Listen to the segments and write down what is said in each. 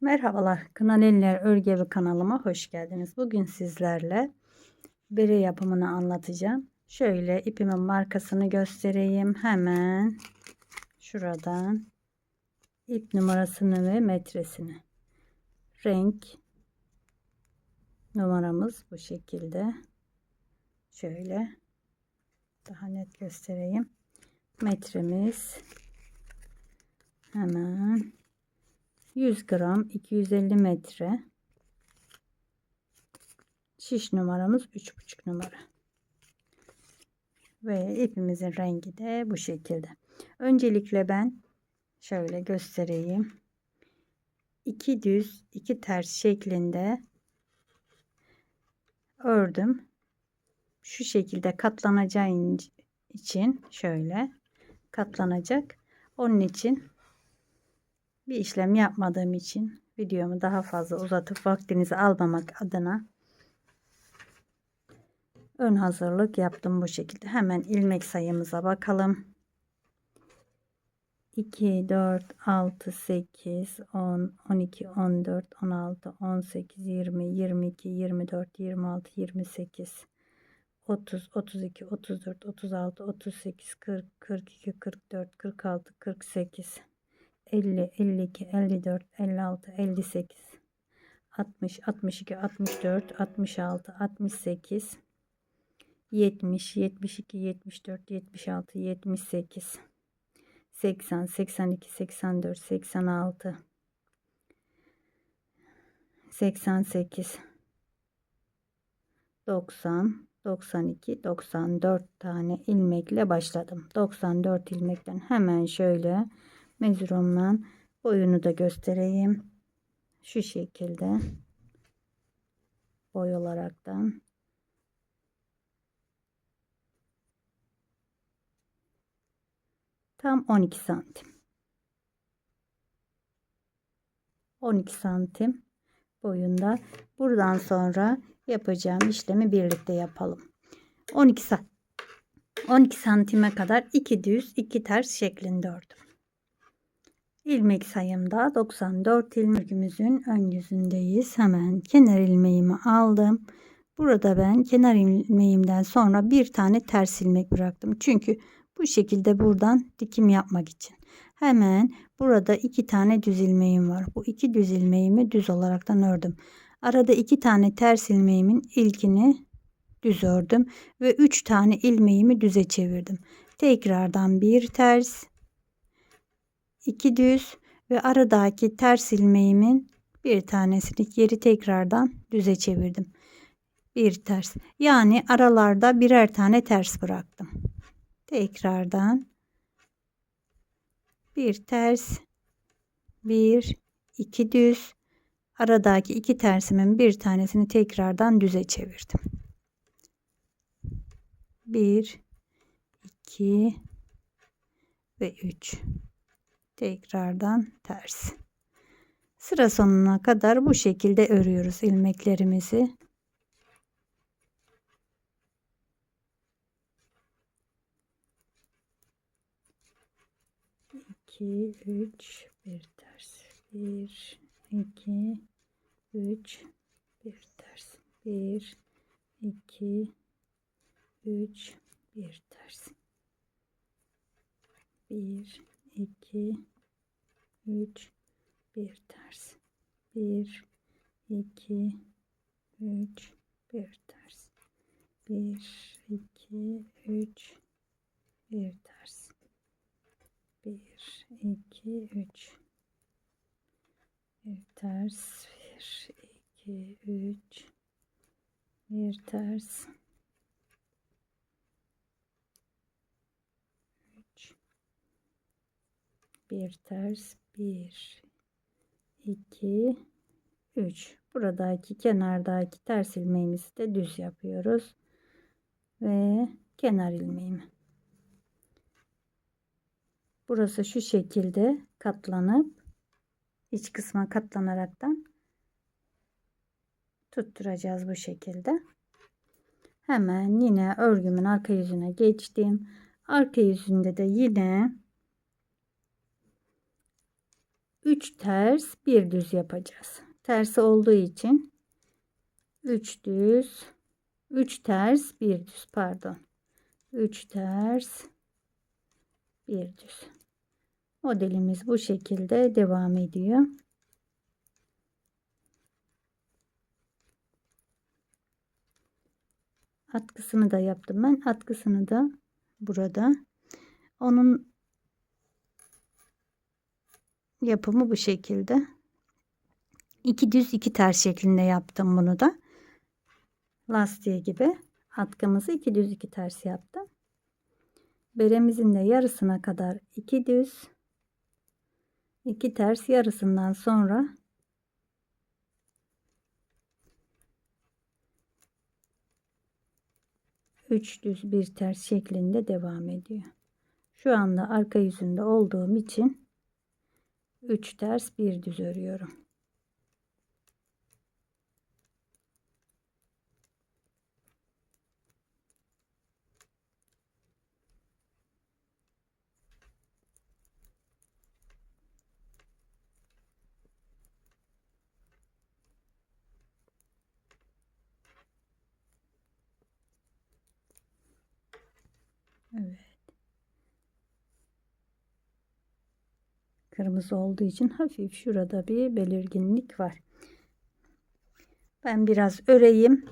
Merhabalar, Kınaleliler Örgü Evi kanalıma hoş geldiniz. Bugün sizlerle bere yapımını anlatacağım. Şöyle ipimin markasını göstereyim. Hemen şuradan ip numarasını ve metresini. Renk numaramız bu şekilde. Şöyle daha net göstereyim. Metremiz hemen 100 gram 250 metre. Şiş numaramız 3,5 numara. Ve ipimizin rengi de bu şekilde. Öncelikle ben şöyle göstereyim. İki düz iki ters şeklinde ördüm. Şu şekilde katlanacağı için şöyle katlanacak. Onun için bir işlem yapmadığım için videomu daha fazla uzatıp vaktinizi almamak adına ön hazırlık yaptım bu şekilde. Hemen ilmek sayımıza bakalım. 2, 4, 6, 8, 10, 12, 14, 16, 18, 20, 22, 24, 26, 28, 30, 32, 34, 36, 38, 40, 42, 44, 46, 48, 50, 52, 54, 56, 58, 60, 62, 64, 66, 68, 70, 72, 74, 76, 78, 80, 82, 84, 86, 88, 90, 92, 94 tane ilmekle başladım. 94 ilmekten hemen şöyle mezurumla boyunu da göstereyim. Şu şekilde boy olaraktan. Tam 12 santim. 12 santim boyunda. Buradan sonra yapacağım işlemi birlikte yapalım. 12 santim 12 santime kadar iki düz iki ters şeklinde ördüm ilmek sayımda 94 ilmeğimizin ön yüzündeyiz. Hemen kenar ilmeğimi aldım. Burada ben kenar ilmeğimden sonra bir tane ters ilmek bıraktım. Çünkü bu şekilde buradan dikim yapmak için. Hemen burada iki tane düz ilmeğim var. Bu iki düz ilmeğimi düz olaraktan ördüm. Arada iki tane ters ilmeğimin ilkini düz ördüm ve üç tane ilmeğimi düze çevirdim. Tekrardan bir ters 2 düz ve aradaki ters ilmeğimin bir tanesini geri tekrardan düze çevirdim. Bir ters. Yani aralarda birer tane ters bıraktım. Tekrardan bir ters, bir, iki düz. Aradaki iki tersimin bir tanesini tekrardan düze çevirdim. Bir, iki ve üç tekrardan ters. Sıra sonuna kadar bu şekilde örüyoruz ilmeklerimizi. İki üç bir ters. Bir iki üç bir ters. Bir iki üç bir ters. Bir 2 3 1 ters. 1 2 3 1 ters. 1 2 3 1 ters. 1 2 3 bir ters. 1 2 3 bir ters bir ters bir iki üç. Buradaki kenardaki ters ilmeğimizi de düz yapıyoruz. Ve kenar ilmeğimi. Burası şu şekilde katlanıp iç kısma katlanaraktan tutturacağız bu şekilde. Hemen yine örgümün arka yüzüne geçtim. Arka yüzünde de yine 3 ters bir düz yapacağız. Tersi olduğu için 3 düz 3 ters bir düz pardon. 3 ters bir düz. Modelimiz bu şekilde devam ediyor. Atkısını da yaptım ben. Atkısını da burada. Onun yapımı bu şekilde iki düz iki ters şeklinde yaptım bunu da lastiği gibi atkımızı iki düz iki ters yaptım. Beremizin de yarısına kadar iki düz iki ters yarısından sonra üç düz bir ters şeklinde devam ediyor. Şu anda arka yüzünde olduğum için 3 ters bir düz örüyorum. Kırmızı olduğu için hafif şurada bir belirginlik var. Ben biraz öreyim.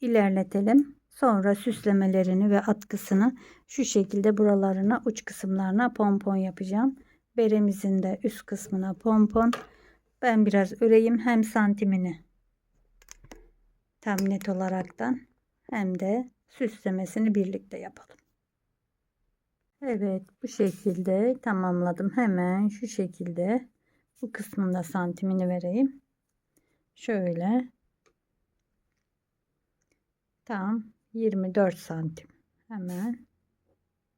ilerletelim. Sonra süslemelerini ve atkısını şu şekilde buralarına uç kısımlarına pompon yapacağım. Beremizin de üst kısmına pompon. Ben biraz öreyim hem santimini tam net olaraktan hem de süslemesini birlikte yapalım. Evet bu şekilde tamamladım. Hemen şu şekilde bu kısmında santimini vereyim. Şöyle tam 24 santim. Hemen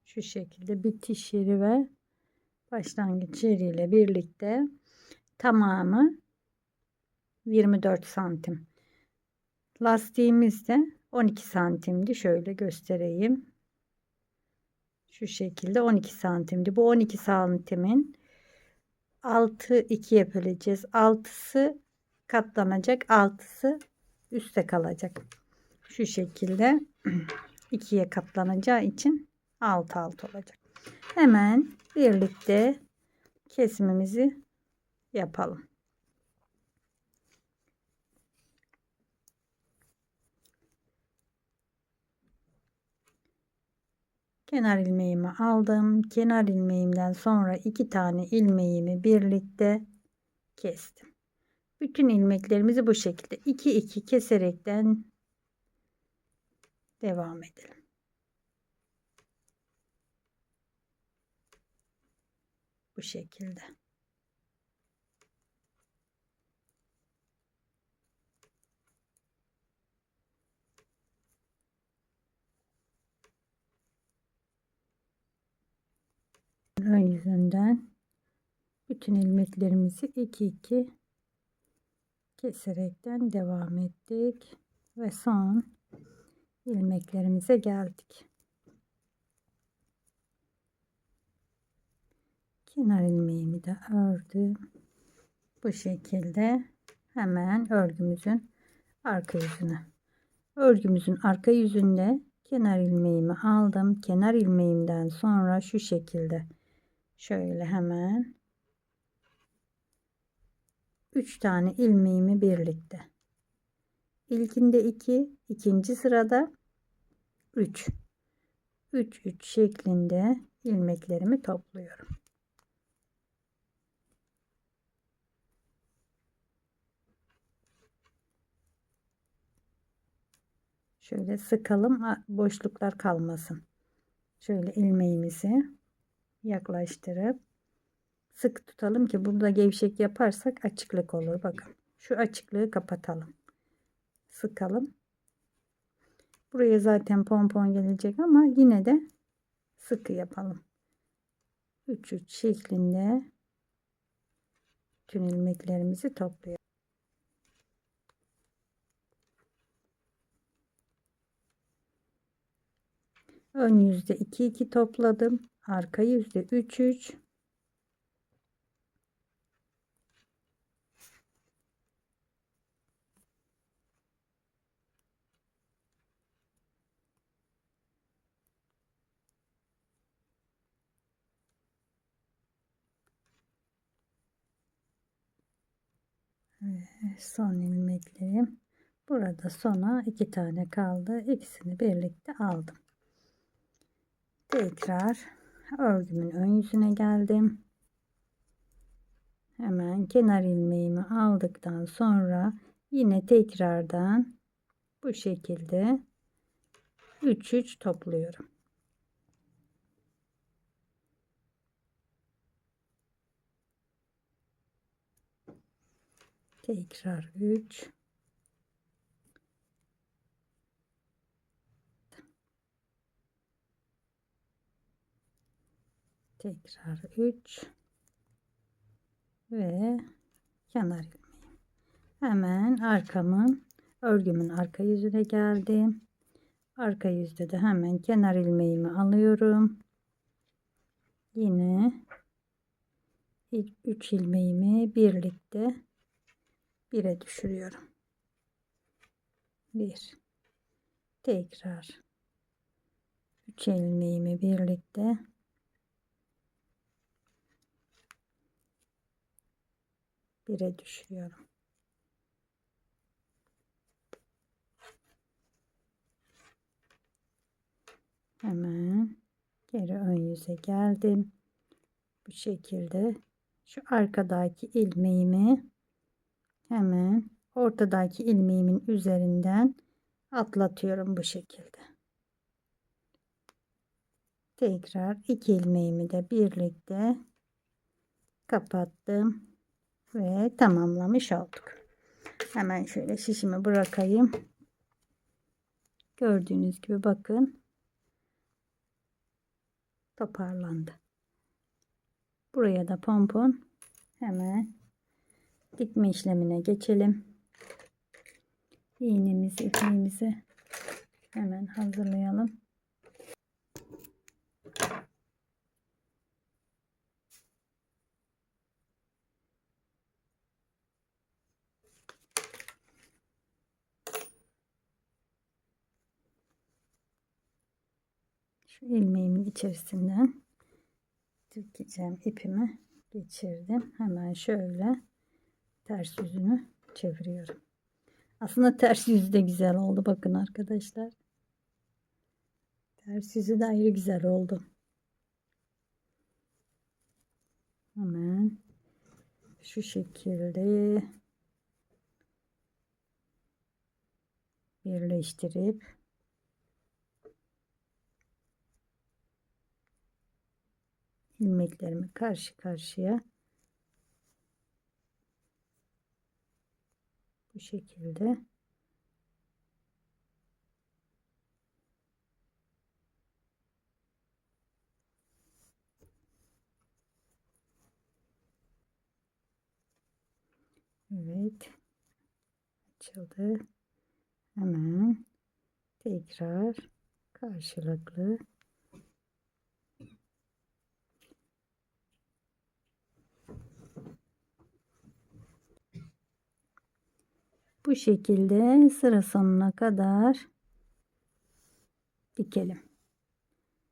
şu şekilde bitiş yeri ve başlangıç yeriyle birlikte tamamı 24 santim. Lastiğimiz de 12 santimdi. Şöyle göstereyim. Şu şekilde 12 santimdi. Bu 12 santimin 6 ikiye böleceğiz. 6'sı katlanacak. 6'sı üstte kalacak. Şu şekilde ikiye katlanacağı için 6 6 olacak. Hemen birlikte kesimimizi yapalım. Kenar ilmeğimi aldım. Kenar ilmeğimden sonra iki tane ilmeğimi birlikte kestim. Bütün ilmeklerimizi bu şekilde 2 2 keserekten devam edelim. Bu şekilde. Ön yüzünden bütün ilmeklerimizi 2 2 keserekten devam ettik ve son ilmeklerimize geldik. Kenar ilmeğimi de ördüm. Bu şekilde hemen örgümüzün arka yüzüne. Örgümüzün arka yüzünde kenar ilmeğimi aldım. Kenar ilmeğimden sonra şu şekilde şöyle hemen. 3 tane ilmeğimi birlikte. İlkinde 2 ikinci sırada 3 3 3 şeklinde ilmeklerimi topluyorum. Şöyle sıkalım boşluklar kalmasın. Şöyle ilmeğimizi yaklaştırıp sık tutalım ki burada gevşek yaparsak açıklık olur. Bakın şu açıklığı kapatalım. Sıkalım. Buraya zaten pompon gelecek ama yine de sıkı yapalım. 3 3 şeklinde tüm ilmeklerimizi toplayalım. Ön yüzde 2 2 topladım. Arka yüzde 3 3. Son ilmeklerim. Burada sona iki tane kaldı. İkisini birlikte aldım. Tekrar örgümün ön yüzüne geldim. Hemen kenar ilmeğimi aldıktan sonra yine tekrardan bu şekilde 3 3 topluyorum. Tekrar 3 Tekrar 3 ve kenar ilmeği. Hemen arkamın örgümün arka yüzüne geldim. Arka yüzde de hemen kenar ilmeğimi alıyorum. Yine 3 ilmeğimi birlikte bire düşürüyorum. 1 tekrar 3 ilmeğimi birlikte bire düşürüyorum. Hemen geri ön yüze geldim. Bu şekilde şu arkadaki ilmeğimi hemen ortadaki ilmeğimin üzerinden atlatıyorum bu şekilde. Tekrar iki ilmeğimi de birlikte kapattım ve tamamlamış olduk. Hemen şöyle şişimi bırakayım. Gördüğünüz gibi bakın toparlandı. Buraya da pompon hemen dikme işlemine geçelim. İğnemizi, ipliğimizi hemen hazırlayalım. Şu ilmeğimin içerisinden dikeceğim ipimi geçirdim. Hemen şöyle ters yüzünü çeviriyorum. Aslında ters yüzü de güzel oldu. Bakın arkadaşlar. Ters yüzü de ayrı güzel oldu. Hemen şu şekilde birleştirip ilmeklerimi karşı karşıya bu şekilde Evet açıldı. Hemen tekrar karşılıklı bu şekilde sıra sonuna kadar dikelim.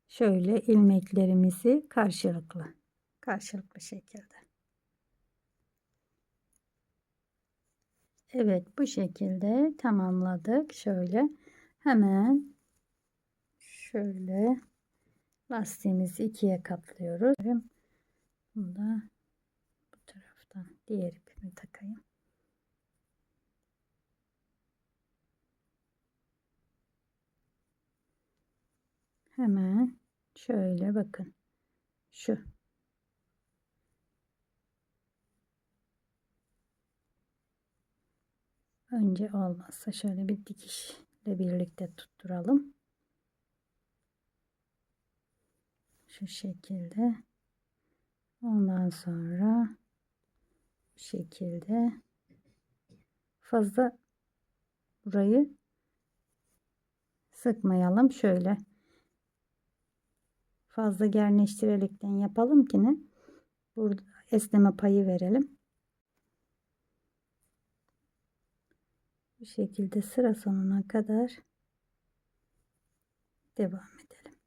Şöyle ilmeklerimizi karşılıklı karşılıklı şekilde. Evet bu şekilde tamamladık. Şöyle hemen şöyle lastiğimizi ikiye katlıyoruz. Bunu da bu taraftan diğer ipimi takayım. Hemen şöyle bakın. Şu. Önce olmazsa şöyle bir dikişle birlikte tutturalım. Şu şekilde. Ondan sonra bu şekilde fazla burayı sıkmayalım. Şöyle fazla gerneştirerekten yapalım ki ne? Burada esneme payı verelim. Bu şekilde sıra sonuna kadar devam edelim.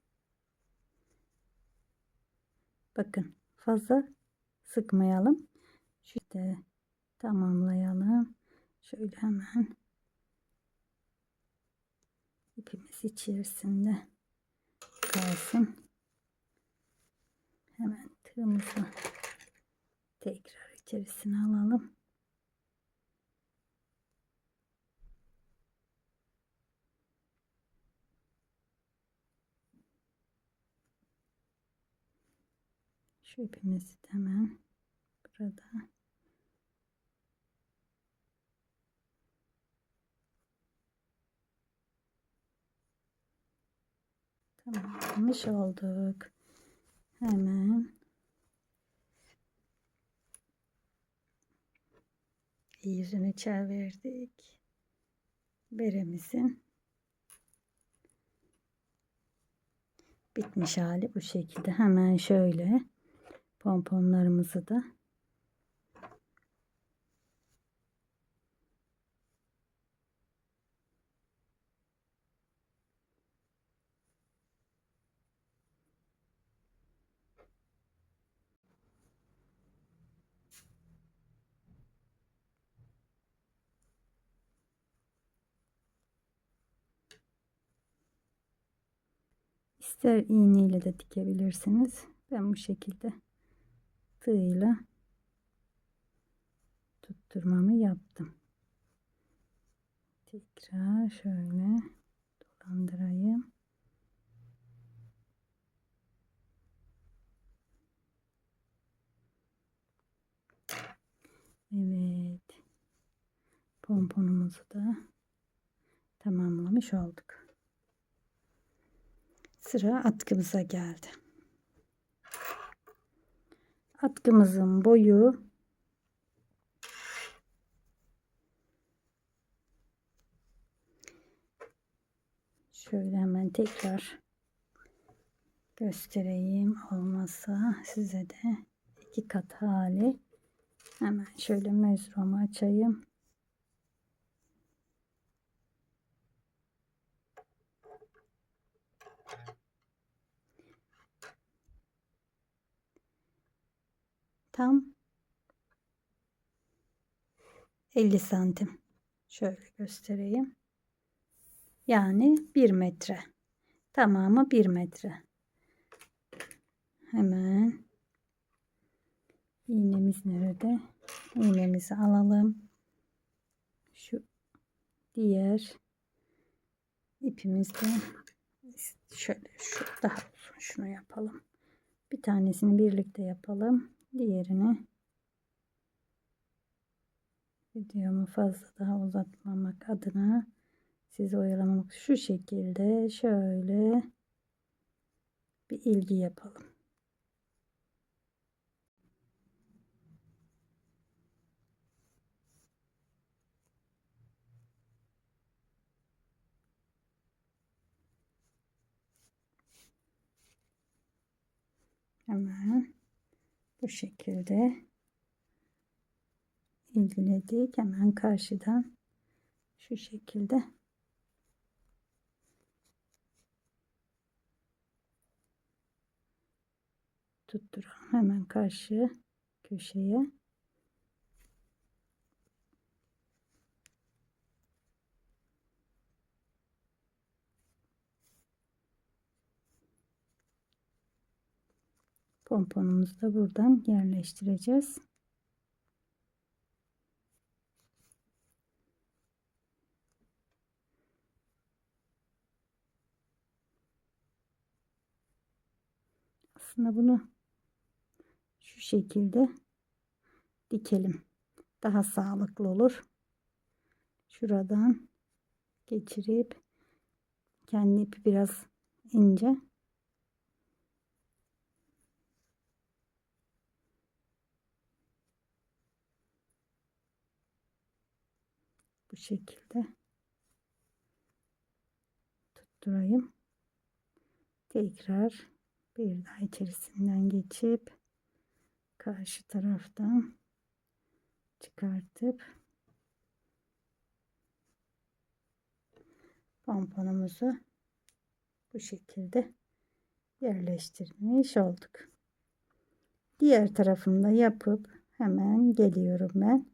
Bakın fazla sıkmayalım. Şurada tamamlayalım. Şöyle hemen ipimiz içerisinde kalsın. Hemen tığımızı tekrar içerisine alalım. Şu ipimizi hemen burada tamamlamış olduk. Hemen yüzünü çevirdik. Beremizin bitmiş hali bu şekilde. Hemen şöyle pomponlarımızı da İster iğneyle de dikebilirsiniz. Ben bu şekilde tığla tutturmamı yaptım. Tekrar şöyle dolandırayım. Evet. Pomponumuzu da tamamlamış olduk. Sıra atkımıza geldi. Atkımızın boyu şöyle hemen tekrar göstereyim. Olmasa size de iki kat hali. Hemen şöyle mezromu açayım tam 50 santim. Şöyle göstereyim. Yani 1 metre. Tamamı 1 metre. Hemen iğnemiz nerede? İğnemizi alalım. Şu diğer ipimizde şöyle şu daha uzun şunu yapalım. Bir tanesini birlikte yapalım diğerini videomu fazla daha uzatmamak adına sizi oyalamamak şu şekilde şöyle bir ilgi yapalım. Hemen bu şekilde ilgiledik. Hemen karşıdan şu şekilde tutturalım. Hemen karşı köşeye. Pomponumuzu da buradan yerleştireceğiz. Aslında bunu şu şekilde dikelim. Daha sağlıklı olur. Şuradan geçirip kendi ipi biraz ince bu şekilde tutturayım. Tekrar bir daha içerisinden geçip karşı taraftan çıkartıp pomponumuzu bu şekilde yerleştirmiş olduk. Diğer tarafında yapıp hemen geliyorum ben.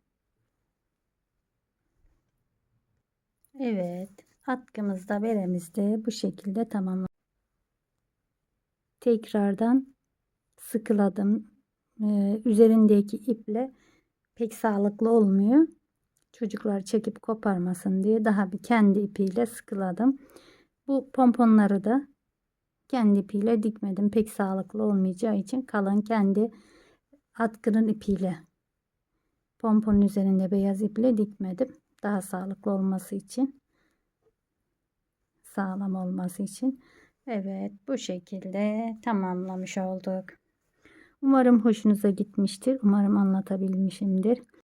Evet. Atkımızda beremizde bu şekilde tamamladık. Tekrardan sıkıladım. Ee, üzerindeki iple pek sağlıklı olmuyor. Çocuklar çekip koparmasın diye daha bir kendi ipiyle sıkıladım. Bu pomponları da kendi ipiyle dikmedim. Pek sağlıklı olmayacağı için kalın kendi atkının ipiyle pomponun üzerinde beyaz iple dikmedim. Daha sağlıklı olması için sağlam olması için. Evet bu şekilde tamamlamış olduk. Umarım hoşunuza gitmiştir. Umarım anlatabilmişimdir.